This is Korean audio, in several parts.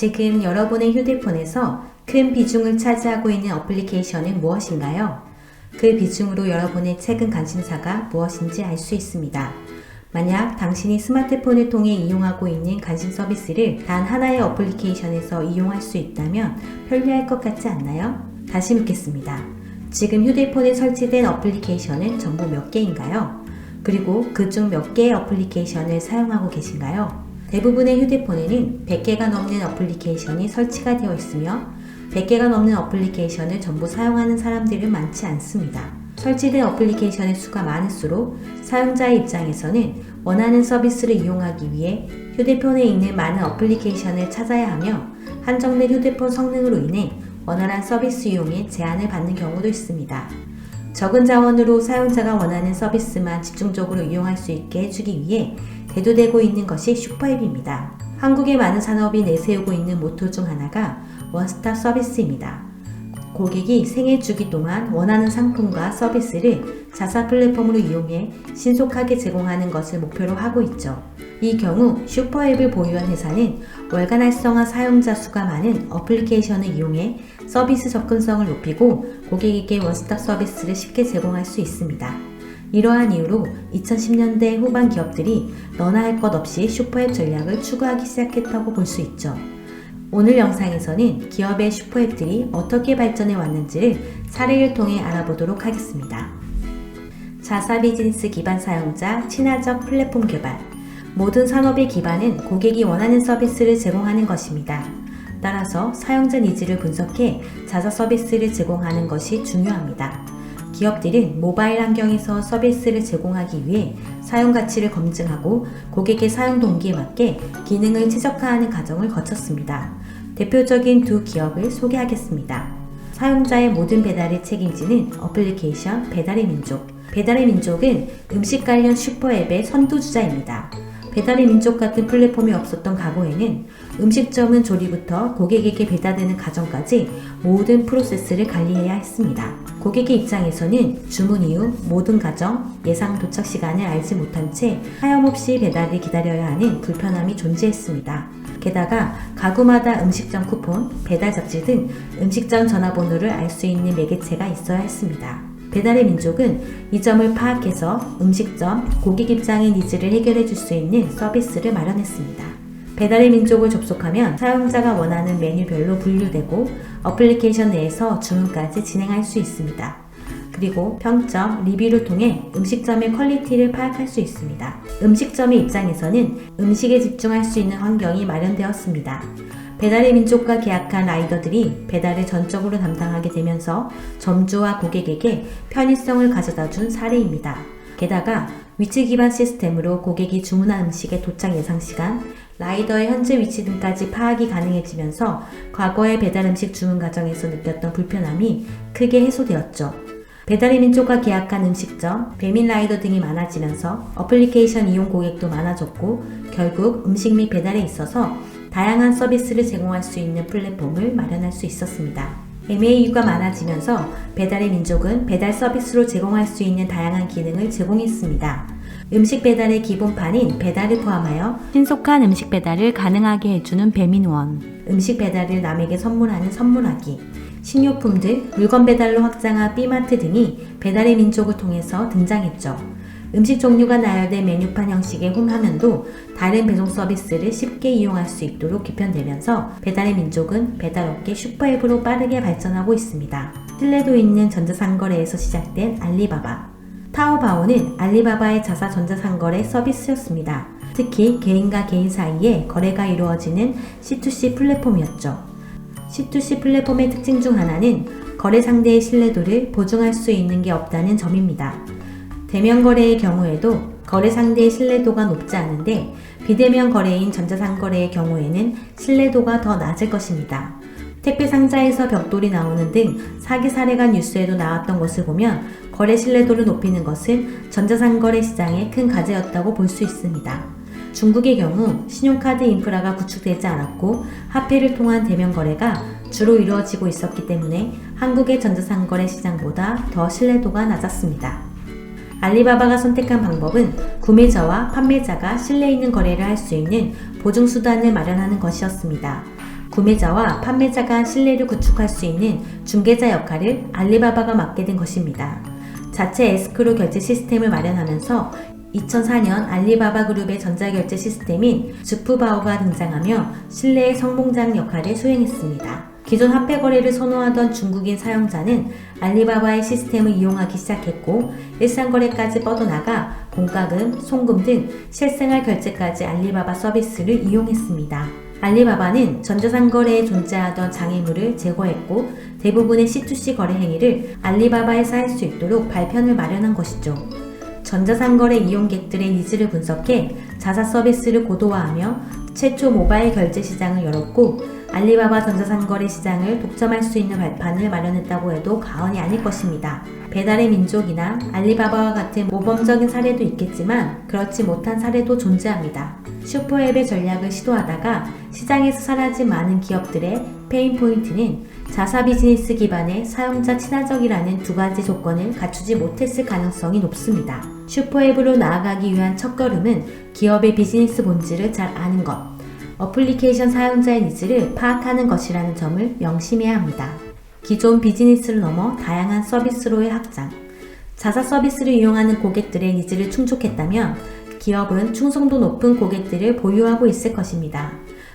지금 여러분의 휴대폰에서 큰 비중을 차지하고 있는 어플리케이션은 무엇인가요? 그 비중으로 여러분의 최근 관심사가 무엇인지 알 수 있습니다. 만약 당신이 스마트폰을 통해 이용하고 있는 관심 서비스를 단 하나의 어플리케이션에서 이용할 수 있다면 편리할 것 같지 않나요? 다시 묻겠습니다. 지금 휴대폰에 설치된 어플리케이션은 전부 몇 개인가요? 그리고 그중 몇 개의 어플리케이션을 사용하고 계신가요? 대부분의 휴대폰에는 100개가 넘는 어플리케이션이 설치가 되어 있으며 100개가 넘는 어플리케이션을 전부 사용하는 사람들은 많지 않습니다. 설치된 어플리케이션의 수가 많을수록 사용자의 입장에서는 원하는 서비스를 이용하기 위해 휴대폰에 있는 많은 어플리케이션을 찾아야 하며 한정된 휴대폰 성능으로 인해 원활한 서비스 이용에 제한을 받는 경우도 있습니다. 적은 자원으로 사용자가 원하는 서비스만 집중적으로 이용할 수 있게 해주기 위해 대두되고 있는 것이 슈퍼앱입니다. 한국의 많은 산업이 내세우고 있는 모토 중 하나가 원스톱 서비스입니다. 고객이 생애 주기 동안 원하는 상품과 서비스를 자사 플랫폼으로 이용해 신속하게 제공하는 것을 목표로 하고 있죠. 이 경우 슈퍼앱을 보유한 회사는 월간 활성화 사용자 수가 많은 어플리케이션을 이용해 서비스 접근성을 높이고 고객에게 원스톱 서비스를 쉽게 제공할 수 있습니다. 이러한 이유로 2010년대 후반 기업들이 너나 할 것 없이 슈퍼앱 전략을 추구하기 시작했다고 볼 수 있죠. 오늘 영상에서는 기업의 슈퍼앱들이 어떻게 발전해 왔는지를 사례를 통해 알아보도록 하겠습니다. 자사 비즈니스 기반 사용자 친화적 플랫폼 개발. 모든 산업의 기반은 고객이 원하는 서비스를 제공하는 것입니다. 따라서 사용자 니즈를 분석해 자사 서비스를 제공하는 것이 중요합니다. 기업들은 모바일 환경에서 서비스를 제공하기 위해 사용 가치를 검증하고 고객의 사용 동기에 맞게 기능을 최적화하는 과정을 거쳤습니다. 대표적인 두 기업을 소개하겠습니다. 사용자의 모든 배달을 책임지는 어플리케이션 배달의 민족. 배달의 민족은 음식 관련 슈퍼앱의 선두주자입니다. 배달의 민족 같은 플랫폼이 없었던 과거에는 음식점은 조리부터 고객에게 배달되는 과정까지 모든 프로세스를 관리해야 했습니다. 고객의 입장에서는 주문 이후 모든 과정, 예상 도착 시간을 알지 못한 채 하염없이 배달을 기다려야 하는 불편함이 존재했습니다. 게다가 가구마다 음식점 쿠폰, 배달 잡지 등 음식점 전화번호를 알 수 있는 매개체가 있어야 했습니다. 배달의 민족은 이 점을 파악해서 음식점, 고객 입장의 니즈를 해결해 줄 수 있는 서비스를 마련했습니다. 배달의 민족을 접속하면 사용자가 원하는 메뉴별로 분류되고 어플리케이션 내에서 주문까지 진행할 수 있습니다. 그리고 평점, 리뷰를 통해 음식점의 퀄리티를 파악할 수 있습니다. 음식점의 입장에서는 음식에 집중할 수 있는 환경이 마련되었습니다. 배달의 민족과 계약한 라이더들이 배달을 전적으로 담당하게 되면서 점주와 고객에게 편의성을 가져다 준 사례입니다. 게다가 위치 기반 시스템으로 고객이 주문한 음식의 도착 예상 시간, 라이더의 현재 위치 등까지 파악이 가능해지면서 과거의 배달 음식 주문 과정에서 느꼈던 불편함이 크게 해소되었죠. 배달의 민족과 계약한 음식점, 배민 라이더 등이 많아지면서 어플리케이션 이용 고객도 많아졌고 결국 음식 및 배달에 있어서 다양한 서비스를 제공할 수 있는 플랫폼을 마련할 수 있었습니다. MAU가 많아지면서 배달의 민족은 배달 서비스로 제공할 수 있는 다양한 기능을 제공했습니다. 음식 배달의 기본판인 배달을 포함하여 신속한 음식 배달을 가능하게 해주는 배민원, 음식 배달을 남에게 선물하는 선물하기, 식료품 등 물건 배달로 확장한 B마트 등이 배달의 민족을 통해서 등장했죠. 음식 종류가 나열된 메뉴판 형식의 홈화면도 다른 배송 서비스를 쉽게 이용할 수 있도록 개편되면서 배달의 민족은 배달업계 슈퍼앱으로 빠르게 발전하고 있습니다. 신뢰도 있는 전자상거래에서 시작된 알리바바. 타오바오는 알리바바의 자사 전자상거래 서비스였습니다. 특히 개인과 개인 사이에 거래가 이루어지는 C2C 플랫폼이었죠. C2C 플랫폼의 특징 중 하나는 거래 상대의 신뢰도를 보증할 수 있는 게 없다는 점입니다. 대면 거래의 경우에도 거래 상대의 신뢰도가 높지 않은데 비대면 거래인 전자상거래의 경우에는 신뢰도가 더 낮을 것입니다. 택배 상자에서 벽돌이 나오는 등 사기 사례가 뉴스에도 나왔던 것을 보면 거래 신뢰도를 높이는 것은 전자상거래 시장의 큰 과제였다고 볼 수 있습니다. 중국의 경우 신용카드 인프라가 구축되지 않았고 화폐를 통한 대면 거래가 주로 이루어지고 있었기 때문에 한국의 전자상거래 시장보다 더 신뢰도가 낮았습니다. 알리바바가 선택한 방법은 구매자와 판매자가 신뢰 있는 거래를 할 수 있는 보증 수단을 마련하는 것이었습니다. 구매자와 판매자 간 신뢰를 구축할 수 있는 중개자 역할을 알리바바가 맡게 된 것입니다. 자체 에스크로 결제 시스템을 마련하면서 2004년 알리바바 그룹의 전자결제 시스템인 주프바오가 등장하며 신뢰의 성봉장 역할을 수행했습니다. 기존 화폐 거래를 선호하던 중국인 사용자는 알리바바의 시스템을 이용하기 시작했고 일상거래까지 뻗어나가 공과금, 송금 등 실생활 결제까지 알리바바 서비스를 이용했습니다. 알리바바는 전자상거래에 존재하던 장애물을 제거했고 대부분의 C2C 거래 행위를 알리바바에서 할 수 있도록 발편을 마련한 것이죠. 전자상거래 이용객들의 니즈를 분석해 자사 서비스를 고도화하며 최초 모바일 결제 시장을 열었고 알리바바 전자상거래 시장을 독점할 수 있는 발판을 마련했다고 해도 과언이 아닐 것입니다. 배달의 민족이나 알리바바와 같은 모범적인 사례도 있겠지만 그렇지 못한 사례도 존재합니다. 슈퍼앱의 전략을 시도하다가 시장에서 사라진 많은 기업들의 페인 포인트는 자사 비즈니스 기반의 사용자 친화적이라는 두 가지 조건을 갖추지 못했을 가능성이 높습니다. 슈퍼앱으로 나아가기 위한 첫걸음은 기업의 비즈니스 본질을 잘 아는 것, 어플리케이션 사용자의 니즈를 파악하는 것이라는 점을 명심해야 합니다. 기존 비즈니스를 넘어 다양한 서비스로의 확장. 자사 서비스를 이용하는 고객들의 니즈를 충족했다면 기업은 충성도 높은 고객들을 보유하고 있을 것입니다.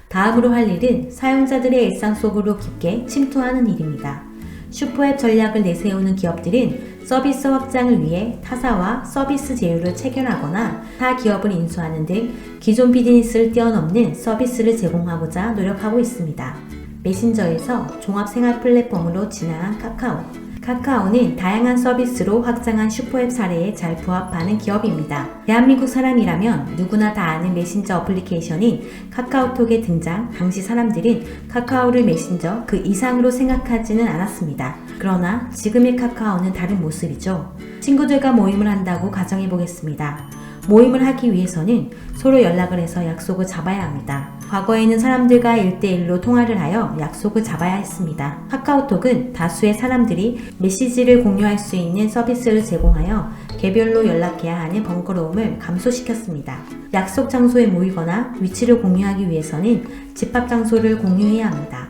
다음으로 할 일은 사용자들의 일상 속으로 깊게 침투하는 일입니다. 슈퍼앱 전략을 내세우는 기업들은 서비스 확장을 위해 타사와 서비스 제휴를 체결하거나 타 기업을 인수하는 등 기존 비즈니스를 뛰어넘는 서비스를 제공하고자 노력하고 있습니다. 메신저에서 종합 생활 플랫폼으로 진화한 카카오. 카카오는 다양한 서비스로 확장한 슈퍼앱 사례에 잘 부합하는 기업입니다. 대한민국 사람이라면 누구나 다 아는 메신저 어플리케이션인 카카오톡의 등장, 당시 사람들은 카카오를 메신저 그 이상으로 생각하지는 않았습니다. 그러나 지금의 카카오는 다른 모습이죠. 친구들과 모임을 한다고 가정해 보겠습니다. 모임을 하기 위해서는 서로 연락을 해서 약속을 잡아야 합니다. 과거에는 사람들과 1대1로 통화를 하여 약속을 잡아야 했습니다. 카카오톡은 다수의 사람들이 메시지를 공유할 수 있는 서비스를 제공하여 개별로 연락해야 하는 번거로움을 감소시켰습니다. 약속 장소에 모이거나 위치를 공유하기 위해서는 집합 장소를 공유해야 합니다.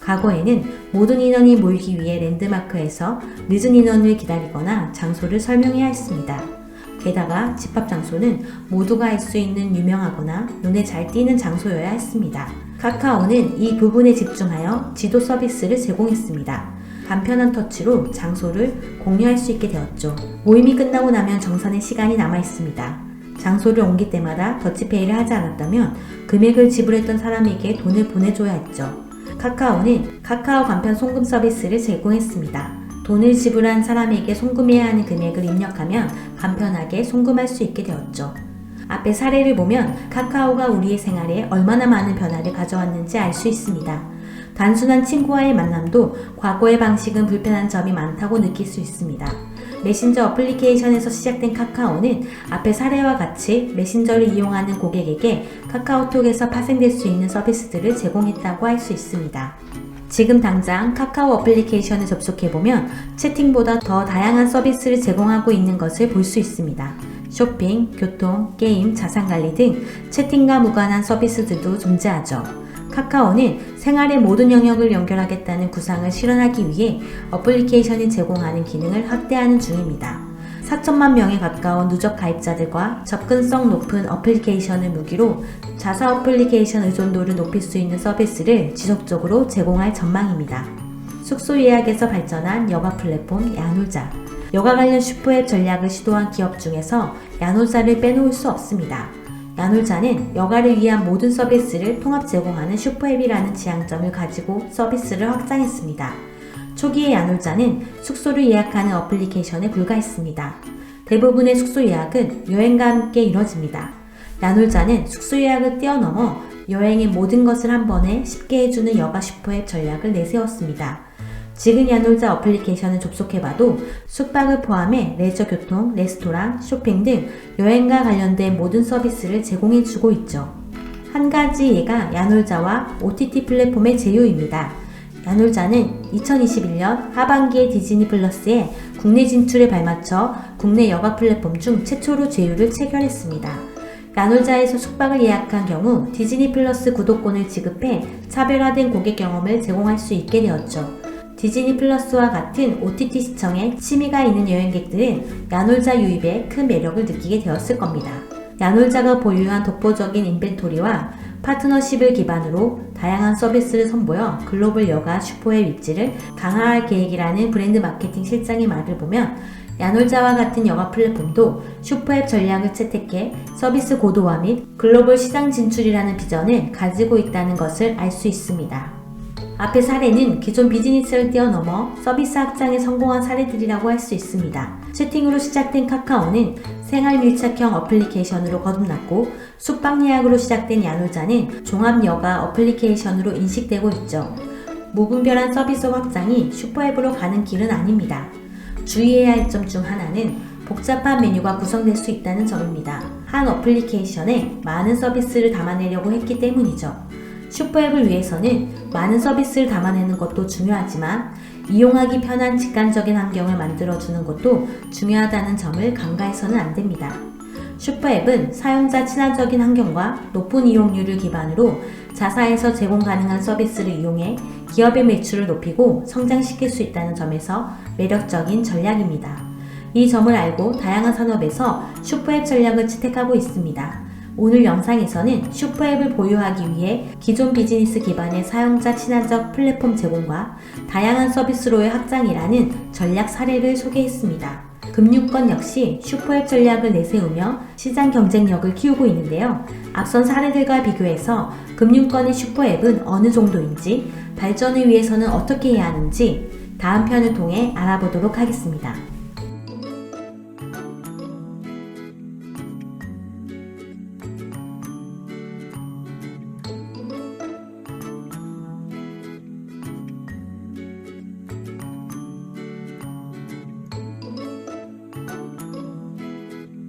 과거에는 모든 인원이 모이기 위해 랜드마크에서 늦은 인원을 기다리거나 장소를 설명해야 했습니다. 게다가 집합 장소는 모두가 알 수 있는 유명하거나 눈에 잘 띄는 장소여야 했습니다. 카카오는 이 부분에 집중하여 지도 서비스를 제공했습니다. 간편한 터치로 장소를 공유할 수 있게 되었죠. 모임이 끝나고 나면 정산의 시간이 남아 있습니다. 장소를 옮길 때마다 더치페이를 하지 않았다면 금액을 지불했던 사람에게 돈을 보내줘야 했죠. 카카오는 카카오 간편 송금 서비스를 제공했습니다. 돈을 지불한 사람에게 송금해야 하는 금액을 입력하면 간편하게 송금할 수 있게 되었죠. 앞의 사례를 보면 카카오가 우리의 생활에 얼마나 많은 변화를 가져왔는지 알 수 있습니다. 단순한 친구와의 만남도 과거의 방식은 불편한 점이 많다고 느낄 수 있습니다. 메신저 어플리케이션에서 시작된 카카오는 앞의 사례와 같이 메신저를 이용하는 고객에게 카카오톡에서 파생될 수 있는 서비스들을 제공했다고 할 수 있습니다. 지금 당장 카카오 어플리케이션을 접속해보면 채팅보다 더 다양한 서비스를 제공하고 있는 것을 볼 수 있습니다. 쇼핑, 교통, 게임, 자산관리 등 채팅과 무관한 서비스들도 존재하죠. 카카오는 생활의 모든 영역을 연결하겠다는 구상을 실현하기 위해 어플리케이션이 제공하는 기능을 확대하는 중입니다. 4천만 명에 가까운 누적 가입자들과 접근성 높은 어플리케이션을 무기로 자사 어플리케이션 의존도를 높일 수 있는 서비스를 지속적으로 제공할 전망입니다. 숙소 예약에서 발전한 여가 플랫폼 야놀자. 여가 관련 슈퍼앱 전략을 시도한 기업 중에서 야놀자를 빼놓을 수 없습니다. 야놀자는 여가를 위한 모든 서비스를 통합 제공하는 슈퍼앱이라는 지향점을 가지고 서비스를 확장했습니다. 초기의 야놀자는 숙소를 예약하는 어플리케이션에 불과했습니다. 대부분의 숙소 예약은 여행과 함께 이뤄집니다. 야놀자는 숙소 예약을 뛰어넘어 여행의 모든 것을 한 번에 쉽게 해주는 여가 슈퍼앱 전략을 내세웠습니다. 지금 야놀자 어플리케이션을 접속해봐도 숙박을 포함해 레저 교통, 레스토랑, 쇼핑 등 여행과 관련된 모든 서비스를 제공해주고 있죠. 한 가지 예가 야놀자와 OTT 플랫폼의 제휴입니다. 야놀자는 2021년 하반기에 디즈니 플러스에 국내 진출에 발맞춰 국내 여가 플랫폼 중 최초로 제휴를 체결했습니다. 야놀자에서 숙박을 예약한 경우 디즈니 플러스 구독권을 지급해 차별화된 고객 경험을 제공할 수 있게 되었죠. 디즈니 플러스와 같은 OTT 시청에 취미가 있는 여행객들은 야놀자 유입에 큰 매력을 느끼게 되었을 겁니다. 야놀자가 보유한 독보적인 인벤토리와 파트너십을 기반으로 다양한 서비스를 선보여 글로벌 여가 슈퍼의 위치를 강화할 계획이라는 브랜드 마케팅 실장의 말을 보면 야놀자와 같은 여가 플랫폼도 슈퍼앱 전략을 채택해 서비스 고도화 및 글로벌 시장 진출이라는 비전을 가지고 있다는 것을 알 수 있습니다. 앞의 사례는 기존 비즈니스를 뛰어넘어 서비스 확장에 성공한 사례들이라고 할 수 있습니다. 채팅으로 시작된 카카오는 생활 밀착형 어플리케이션으로 거듭났고 숙박 예약으로 시작된 야놀자는 종합 여가 어플리케이션으로 인식되고 있죠. 무분별한 서비스 확장이 슈퍼앱으로 가는 길은 아닙니다. 주의해야 할 점 중 하나는 복잡한 메뉴가 구성될 수 있다는 점입니다. 한 어플리케이션에 많은 서비스를 담아내려고 했기 때문이죠. 슈퍼앱을 위해서는 많은 서비스를 담아내는 것도 중요하지만 이용하기 편한 직관적인 환경을 만들어주는 것도 중요하다는 점을 간과해서는 안 됩니다. 슈퍼앱은 사용자 친화적인 환경과 높은 이용률을 기반으로 자사에서 제공 가능한 서비스를 이용해 기업의 매출을 높이고 성장시킬 수 있다는 점에서 매력적인 전략입니다. 이 점을 알고 다양한 산업에서 슈퍼앱 전략을 채택하고 있습니다. 오늘 영상에서는 슈퍼앱을 보유하기 위해 기존 비즈니스 기반의 사용자 친화적 플랫폼 제공과 다양한 서비스로의 확장이라는 전략 사례를 소개했습니다. 금융권 역시 슈퍼앱 전략을 내세우며 시장 경쟁력을 키우고 있는데요. 앞선 사례들과 비교해서 금융권의 슈퍼앱은 어느 정도인지 발전을 위해서는 어떻게 해야 하는지 다음 편을 통해 알아보도록 하겠습니다.